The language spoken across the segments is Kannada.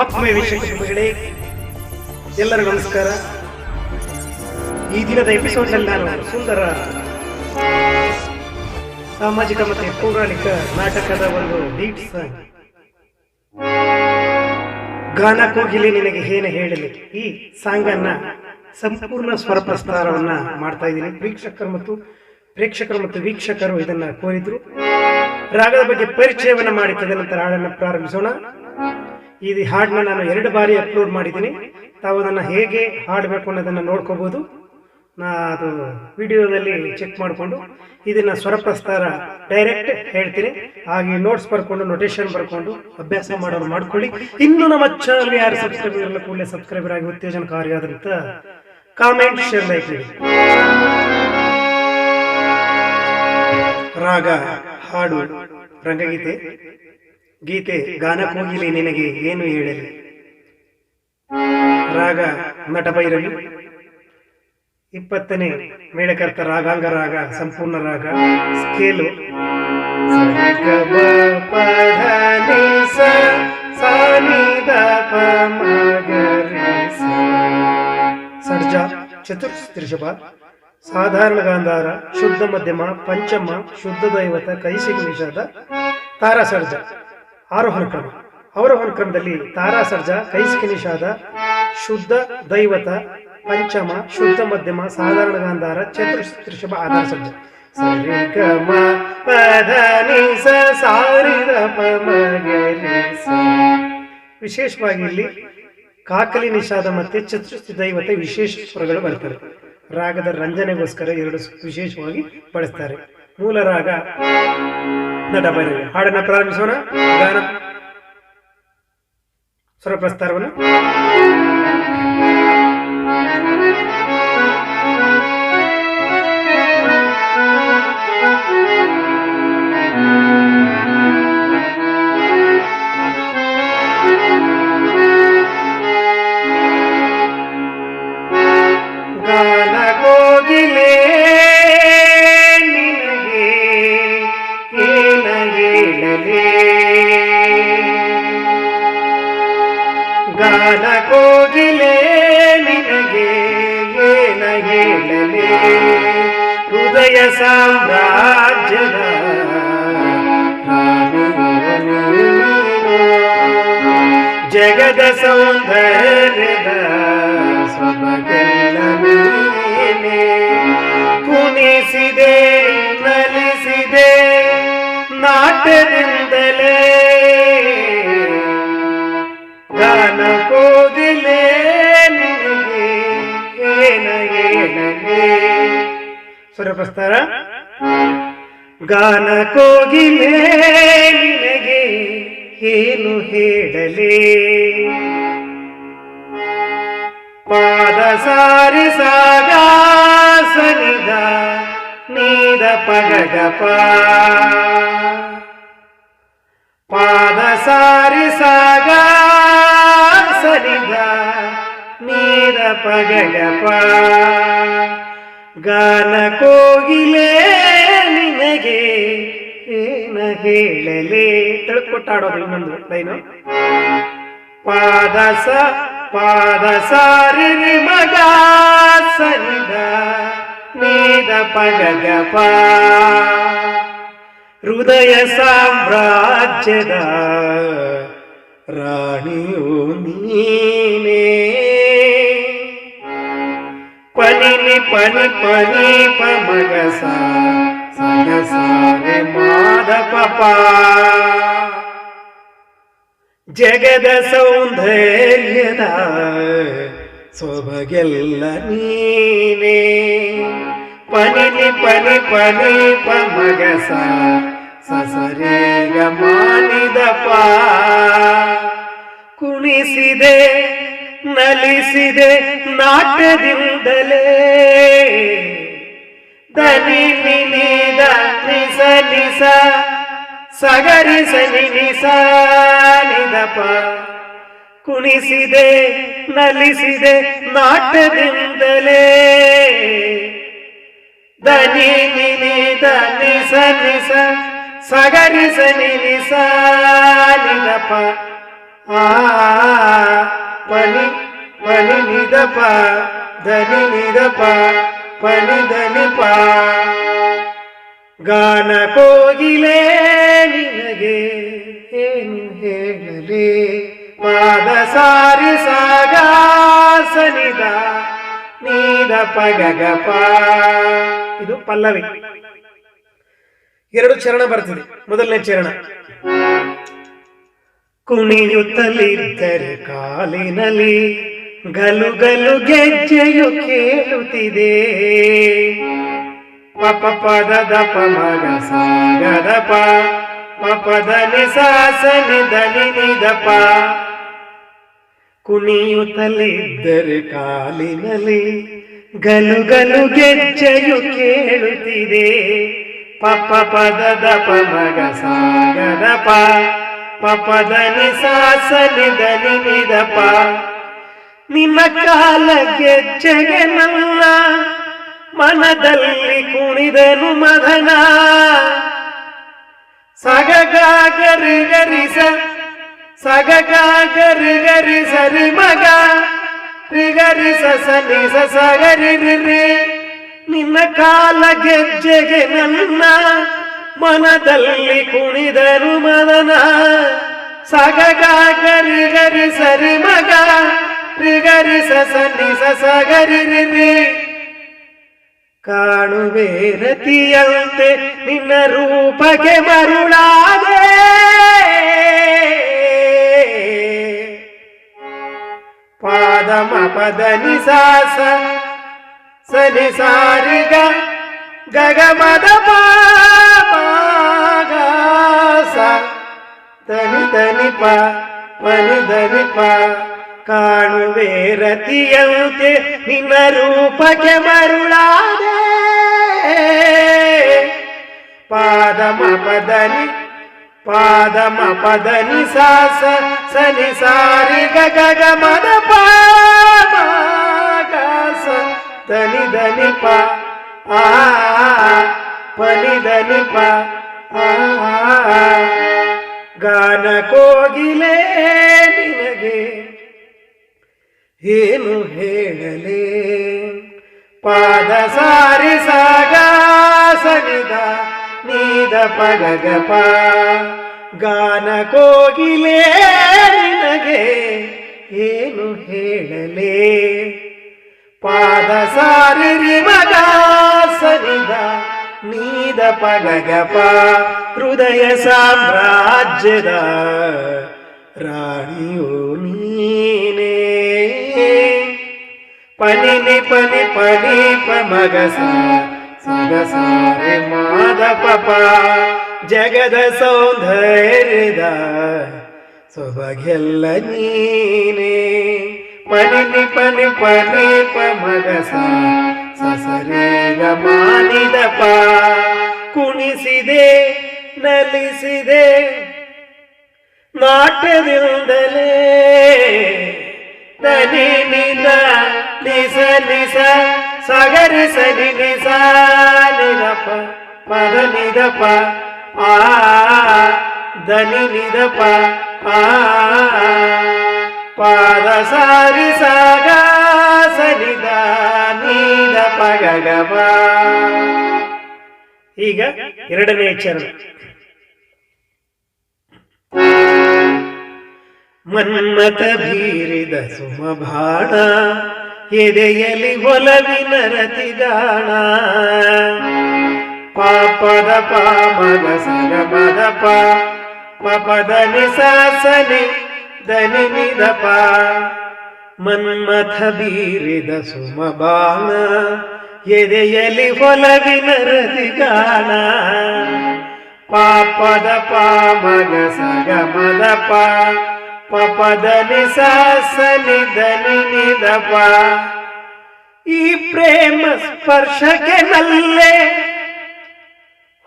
ಆತ್ಮೀಯ ಮಹಿಳೆ ಎಲ್ಲರಿಗೂ ನಮಸ್ಕಾರ. ಈ ದಿನದ ಎಪಿಸೋಡ್ನಲ್ಲಿ ನಾನು ಸುಂದರ, ಸಾಮಾಜಿಕ ಮತ್ತು ಪೌರಾಣಿಕ ನಾಟಕದ ಒಂದು ಲೀಡ್ ಸಾಂಗ್ ಗಾನ ಕೋಗಿಲೆ ನಿನಗೆ ಏನು ಹೇಳಲಿ. ಈ ಸಾಂಗ್ ಅನ್ನ ಸಂಪೂರ್ಣ ಸ್ವರ ಪ್ರಸ್ತಾರವನ್ನ ಮಾಡ್ತಾ ಇದ್ದೀನಿ. ವೀಕ್ಷಕರು ಮತ್ತು ಪ್ರೇಕ್ಷಕರು ಮತ್ತು ವೀಕ್ಷಕರು ಇದನ್ನ ಕೋರಿದ್ರು. ರಾಗದ ಬಗ್ಗೆ ಪರಿಚಯವನ್ನ ಮಾಡಿ, ತದನಂತರ ಹಾಡನ್ನು ಪ್ರಾರಂಭಿಸೋಣ. ಈ ಹಾಡನ್ನ ನಾನು ಎರಡು ಬಾರಿ ಅಪ್ಲೋಡ್ ಮಾಡಿದ್ದೀನಿ. ತಾವು ಅದನ್ನು ಹೇಗೆ ಹಾಡಬೇಕು ಅನ್ನೋದನ್ನು ನೋಡ್ಕೋಬೋದು. ನಾ ಅದು ವಿಡಿಯೋದಲ್ಲಿ ಚೆಕ್ ಮಾಡಿಕೊಂಡು ಇದನ್ನು ಸ್ವರಪ್ರಸ್ತಾರ ಡೈರೆಕ್ಟ್ ಹೇಳ್ತೀನಿ. ಹಾಗೆ ನೋಟ್ಸ್ ಬರ್ಕೊಂಡು ನೋಟೇಶನ್ ಬರ್ಕೊಂಡು ಅಭ್ಯಾಸ ಮಾಡೋರು ಮಾಡ್ಕೊಳ್ಳಿ. ಇನ್ನು ನಮ್ಮ ಚಾನಲ್ ಯಾರು ಸಬ್ಸ್ಕ್ರೈಬರ್ ಇರಲ್ಲ, ಕೂಡಲೇ ಸಬ್ಸ್ಕ್ರೈಬರ್ ಆಗಿ ಆದ್ರಿಂದ ಕಾಮೆಂಟ್ ಶೇರ್ ಲೈಕ್ ರಾಗ, ಹಾಡು, ರಂಗಗೀತೆ. ಗೀತೆ ಗಾನ ಕೂಗಿಲಿ ನಿನಗೆ ಏನು ಹೇಳಲಿ? ರಾಗ ನಟಭೈರವಿ ಇಪ್ಪತ್ತನೇ ಮೇಳಕರ್ತ ರಾಗಾಂಗ ರಾಗ, ಸಂಪೂರ್ಣ ರಾಗ, ಸ್ಕೇಲು. ಸರ್ಜ ಚತುರ್ಸ್ತ್ರಿಷಭ ಸಾಧಾರಣ ಗಾಂಧಾರ, ಶುದ್ಧ ಮಧ್ಯಮ, ಪಂಚಮ, ಶುದ್ಧ ದೈವತ, ಕೈಸಿಗ ವಿಷಾದ ತಾರಾ ಸರ್ಜ ಆರೋಹಣ ಕ್ರಮ ಅವರೋಹಣ ಕ್ರಮದಲ್ಲಿ ತಾರಾ ಸರ್ಜ ಕೈಸಿಕ ನಿಷಾದ ಶುದ್ಧ, ದೈವತ, ಪಂಚಮ, ಶುದ್ಧ ಮಧ್ಯಮ, ಸಾಧಾರಣ ಗಾಂಧಾರ ಚತುರ್ಷಭ ಆಧಾರ ಸರ್ಜ. ಸರಿ ಗ ಮ ಪದ ನಿ ಸ ಸಾರಿದ ಪ ಮ ಗ ರಿ ಸ. ವಿಶೇಷವಾಗಿ ಇಲ್ಲಿ ಕಾಕಲಿ ನಿಷಾದ ಮತ್ತೆ ಚತುರ್ಥ ದೈವತೆ ವಿಶೇಷ ಸ್ವರಗಳು ಬರ್ತವೆ. ರಾಗದ ರಂಜನೆಗೋಸ್ಕರ ಎರಡು ವಿಶೇಷವಾಗಿ ಬಳಸ್ತಾರೆ. ಮೂಲ ರಾಗ ನಟಭೈರವಿ ಹಾಡನ್ನ ಪ್ರಾರಂಭಿಸೋಣ. ಗಾನ. ಸ್ವರ ಏನ ಗಾನ ಕೋಗಿಲೆ ನಿನಗೆ ಏನ ಹೇಳಲಿ. ಹೃದಯ ಸಾಮ್ರಾಜ್ಯದ ಜಗದ ಸೌಂದರ್ಯದ ಸ್ವರ ಗಾನ ಕೋಗಿಲೆ ನಿನಗೆ ಏನು ಹೇಳಲೇ? ಪಾದ ಸಾರಿ ಸಾಗ ಸನಿದ ನೀದ ಪಗಗಪ ನೀದ ಪಗಗಪ ಗಾನ ಕೋಗಿಲೆ, ನಿನಗೆ ಏನ ಹೇಳಲೇ? ತಿಳ್ಕೊಟ್ಟಾಡೋದು ಇನ್ನೊಂದು ಲೈನು. ಪಾದಸ ಪಾದ ಸಾರಿ ಮಗ ಸರಿದ ನೀದ ಪಗಗಪ ಹೃದಯ ಸಾಮ್ರಾಜ್ಯದ ರಾಣಿಯು ನೀನೇ. ಪನಿನಿ ಪನಿ ಪನಿ ಪ ಮಗಸ ಪಪ. ಜಗದ ಸೌಂದರ್ಯದ ಸೊಬಗೆಲ್ಲ ನೀನೇ. ಪನಿನಿ ಪನಿ ಪನಿ ಪ ಮಗಸ ಸಸರೇಗ ಕುಣಿಸಿದೆ ನಲಿಸಿದೆ ನಾಟ್ಯದಿಂದಲೇ. ದನಿ ನಿನಿದ ನಿಸ ನಿಸ ಸಗರಿ ಸನಿ ನಿಸ ನಿದಪ ಕುಣಿಸಿದೆ, ನಲಿಸಿದೆ ನಾಟ್ಯದಿಂದಲೇ. ದನಿ ನಿನಿದ ನಿಸ ನಿಸ ನಿಸ ನಿದಪ ಆ. ಪನಿ ಪನಿ ನಿದ ಪಾ ಧನಿ ನಿದ ಪಾ ಪನಿ ಧನಿ ಪಾ. ಗಾನ ಕೋಗಿಲೆ ನಿನಗೆ ಏನು ಹೇಳಲಿ? ಪಾದ ಸಾರಿ ಸಾಗ ಸನಿದ ನೀದ ಪಗಗಪ ಇದು ಪಲ್ಲವಿ. ಎರಡು ಚರಣ ಬರ್ತದೆ. ಮೊದಲನೇ ಚರಣ. ಕುಣಿಯುತ್ತಲಿದ್ದರೆ ಕಾಲಿನಲ್ಲಿ ಗಲು ಗಲು ಗೆಜ್ಜೆಯು ಕೇಳುತ್ತಿದೆ. ಪಪ ಪದ ದಪ ಮಗ ಸಾಗದ ಪ ಪಪದ ನಿಸಾಸನಿ ದನಿ ನಿದಪ ಕುಣಿಯುತ್ತಲಿದ್ದರೆ ಕಾಲಿನಲ್ಲಿ ಗಲು ಗಲು ಗೆಜ್ಜೆಯು ಕೇಳುತ್ತಿದೆ. ಪಪ ಪದ ದಪ ಮಗ ಸಾಗದ ಪಪದ ಸಾಸನಿ ದನಿ ನಿದಪ ನಿನ್ನ ಕಾಲ ಗೆಜ್ಜೆಗೆ ನನ್ನ. ಮನದಲ್ಲಿ ಕುಣಿದನು ಮದನ ಸಗಗಾಗರಿ ಗರಿಸ, ಸಗಗಾಗರಿ ಗರಿ ಸರಿ ಮಗ. ರಿಗರಿಸ ಸನಿಸ ಸಸಗರಿ ನಿನ್ನ ಕಾಲ ಗೆಜ್ಜೆಗೆ ನನ್ನ. ಮನದಲ್ಲಿ ಕುಣಿದರು ಮದನ. ಸಗಗಾಗರಿ ಗರಿ ಸರಿ ಮಗ ರಿಗರಿ ಸನಿ ಸಗರಿ ರಿ ಕಾಣುವೆ ರತಿಯಂತೆ ನಿನ್ನ ರೂಪಕ್ಕೆ ಮರುಳಾದೆ. ಪಾದಮ ಪದ ನಿಸಾಸ ಸನಿ ಸಾರಿಗ ಗಗಮದ ಪಾಗಾಸ ತನಿ ಪ ಪನಿ ಧನಿ ಪ ಕಾಣುವೆ ರತಿಯಂತೆ ನಿನ್ನ ರೂಪಕ್ಕೆ ಮರುಳಾದೆ. ಪಾದಮ ಪದನಿ ಪಾದಮ ಪದನಿ ಸಾಸ ಸನಿ ಸಾರಿ ಗಗ ಮದ ಪಾಸ ತನಿ ಧನಿ ಆ ಪನಿ ಧನಿ ಪ ಆ. ಗಾನ ಕೋಗಿಲೆ ನಿನಗೆ. ಏನು ಹೇಳಲೇ? ಪಾದ ಸಾರಿ ಸಾಗ ಸನಿದ ನೀದ ಪಗಗಪ ಗಾನ ಕೋಗಿಲೆ ನಿನಗೆ. ಏನು ಹೇಳಲೇ? ಪಾದ ಸಾರಿ ನೀದ ಪಗಪ ಹೃದಯ ಸಾಮ್ರಾಜ್ಯದ ರಾಣಿಯೋ ನೀನೇ. ಪನಿನಿ ಪನಿ ಪನಿ ಪ ಮಗ ಸಗ ಸಾರೆ ಮಾದ ಪಪ. ಜಗದ ಸೌಂದರ್ಯದ ಸೊಬಗೆಲ್ಲ ನೀನೇ. ಪನಿ ನಿ ಪನಿ ಪನಿ ಪ ಮಗ ಸಸರೇಗ ಮಾನಿದ ಪ. ಕುಣಿಸಿದೆ, ನಲಿಸಿದೆ. ನಾಟ್ಯದಿಂದಲೇ ದನಿ ನಿದ ನಿಸ ನಿಸ ಸಗರಿ ಸನಿ ನಿಸ ಪದ ನಿದಪ ಆ ದನಿ ನಿದಪ ಆ ಪಾದ ಸಾರಿ ಸಾಗ ಸನಿದ ನೀದ ಪಗಗಪ ಈಗ ಎರಡನೇ ಚರಣ. ಮನ್ಮತ ಬೀರಿದ ಸುಮಭಾಣ ಎದೆಯಲಿ ಒಲವಿನ ರತಿಗಾಣ ಪಾಪದ ಪಾಮದ ಸರಮದ ಪಾ, ಪಪದ ನಿಸಾಸನಿ ದನಿ ಪಾ ಮನ್ಮಥ ಬೀರಿದ ಸುಮಬಾಣ ಎದೆಯಲಿ ಹೊಲವಿನ ರತಿಗಾಣ ಪಾಪದ ಪಾಮಗ ಸಗಮದ ಪಾ. ಪಪದ ಪಾ ದನಿ ನಿದಪ ಈ ಪ್ರೇಮ ಸ್ಪರ್ಶಕ್ಕೆ ನಲ್ಲೆ.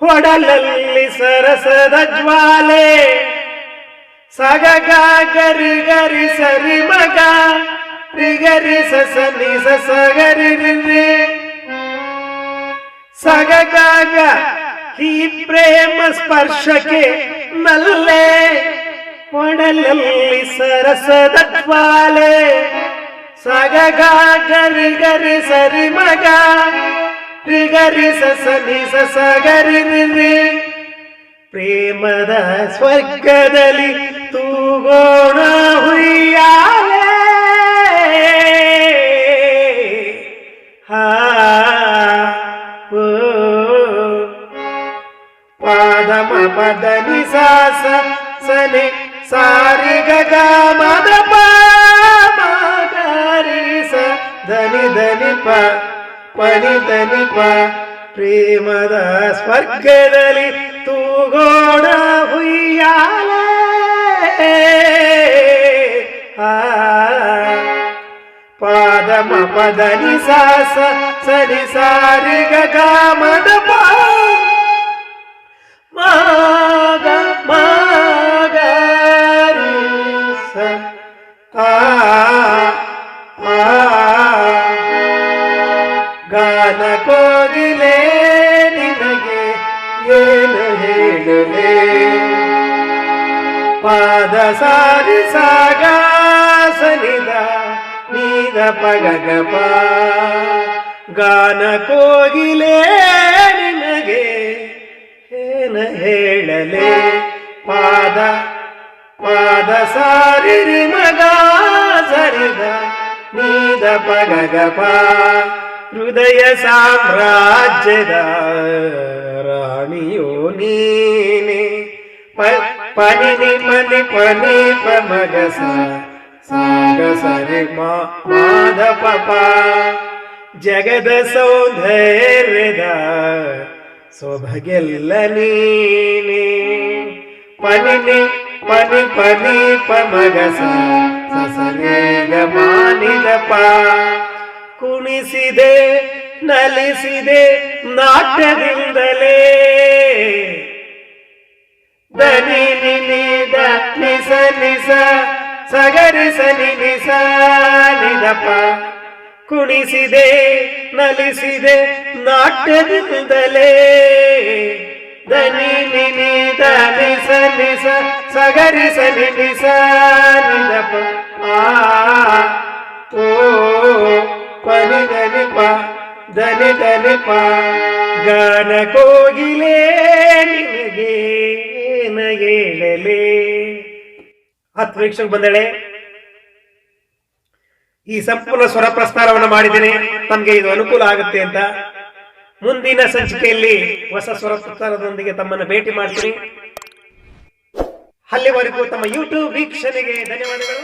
ಹೊಡಲಲ್ಲಿ ಸರಸದ ಜ್ವಾಲೆ. ಸಗಗ ಗರಿ ಗರಿ ಸರಿ ಮಗ. ರಿಗರಿ ಸಸನಿ ಸಸಗರಿ ಸಗಗಾಗ ಈ ಪ್ರೇಮ ಸ್ಪರ್ಶಕ್ಕೆ ನಲ್ಲೆ ಒಡಲಲ್ಲಿ ಸರಸದ ಜ್ವಾಲೆ. ಸಗಗಾಗರಿ ಗರಿ ಸರಿ ಮಗ, ರಿಗರಿ ಸಸನಿ ಸಸಗರಿ ಪ್ರೇಮದ ಸ್ವರ್ಗದಲ್ಲಿ ತೂಗೋಣ ಹುಯ್ಯಾಲೆ ಪಾದಮ ಪದ ನಿಸಾಸ ಸನೆ ಸಾರಿ ಗಗ ಮದ ಪಾರಿ ಸ ಧನಿ ಧನಿ ಪ ಪನಿ ಧನಿ ಪ ಪ್ರೇಮದ ಸ್ವರ್ಗದಲ್ಲಿ ತೂಗೋಣ ಹುಯ್ಯಾಲೆ ಆ ಪಾದಮ ಪದ ನಿಸಾಸ ಸರಿ ಸಾರಿ ಗಗ ಮದ ಪಾ ಮಾಗ ಸ ಕಾ ಗಾನ ಕೋಗಿಲೆ ನಿನಗೆ ಏನು ಹೇಳಲೆ? ಪಾದ ಸಾರಿ ಸಾಗ ಸನಿದ ನೀದ ಪಗಗಪ. ಗಾನ ಕೋಗಿಲೆ ಏನ ಹೇಳಲೆ? ಪಾದ ಪಾದ ಸಾರಿ ಮಗ, ಸರಿದ ನೀದ ಪಗಗಪ. ಹೃದಯ ಸಾಮ್ರಾಜ್ಯದ ರಾಣಿಯೋ ನೀನೆ. ಪ- ಪನಿ ನಿ ಪನಿ ಪನಿ ಪ ಮಗ ಸ ಸಾಗ ಸರಿ ಮಾ ಮಾದ ಪಪ. ಜಗದ ಸೌಂದರ್ಯದ ಸೊಬಗೆಲ್ಲ ನೀನೆ. ಪನಿ ನಿ, ಪನಿ ಪನಿ, ಪಮಗಸ. ಸಸನೇಗ ಕುಣಿಸಿದೆ, ನಲಿಸಿದೆ ನಾಟ್ಯದಿಂದಲೇ. ದನಿ ನಿನಿದ ನಿಸ ನಿಸ, ಸಗರಿಸ ನಿನಿಸ ಕುಣಿಸಿದೆ, ನಲಿಸಿದೆ ನಾಟ್ಯದಿಂದಲೇ. ದನಿ ನಿನಿ ದನಿ ಸಲಿಸ ಸಗರಿ ಸಲಿಸ ನಿಸ ನಿದಪ ಆ, ಓ ಧನಿ ಪ ಧನಿ ಪ ಗಾನ ಕೋಗಿಲೆ ನಿನಗೆ ನಗೇಳಲೆ ಹತ್ತು ವೀಕ್ಷಕ್ಕೆ ಬಂದಳೆ. ಈ ಸಂಪೂರ್ಣ ಸ್ವರ ಪ್ರಸ್ತಾರವನ್ನು ಮಾಡಿದ್ದೇನೆ ತಮಗೆ ಇದು ಅನುಕೂಲ ಆಗುತ್ತೆ ಅಂತ. ಮುಂದಿನ ಸಂಚಿಕೆಯಲ್ಲಿ ಹೊಸ ಸ್ವರ ಪ್ರಸ್ತಾರದೊಂದಿಗೆ ತಮ್ಮನ್ನು ಭೇಟಿ ಮಾಡ್ತೀನಿ. ಅಲ್ಲಿವರೆಗೂ ತಮ್ಮ ಯೂಟ್ಯೂಬ್ ವೀಕ್ಷಣೆಗೆ ಧನ್ಯವಾದಗಳು.